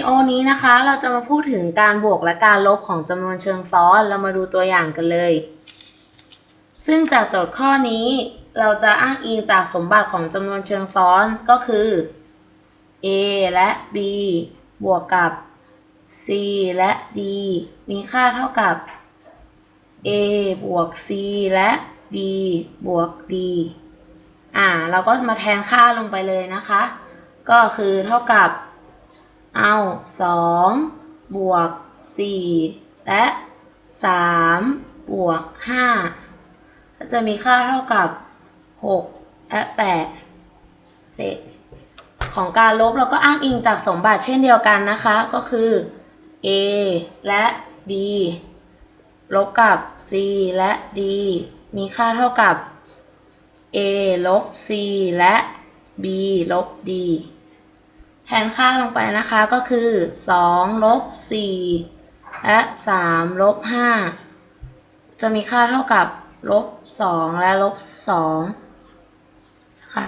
ดีโอนี้นะคะเราจะมาพูดถึงการบวกและการลบของจำนวนเชิงซ้อน เรามาดูตัวอย่างกันเลย ซึ่งจากโจทย์ข้อนี้ เราจะอ้างอิงจากสมบัติของจำนวนเชิงซ้อนก็คือ a และ b บวกกับ c และ d มีค่าเท่ากับ a บวก c และ b บวก d อ่า เราก็มาแทนค่าลงไปเลยนะคะ ก็คือเท่ากับ เอา2บวก4และ3บวก5ก็จะมีค่าเท่ากับ6และ8เศษของการลบเราก็อ้างอิงจากสมบัติเช่นเดียวกันนะคะ ก็คือ a และ b ลบกับ c และ d มีค่าเท่ากับ a ลบ c และ b ลบ d แทนค่าลงไปนะคะก็คือ 2 ลบ 4 และ 3 ลบ 5 จะมีค่าเท่ากับ ลบ 2 และลบ 2 ค่ะ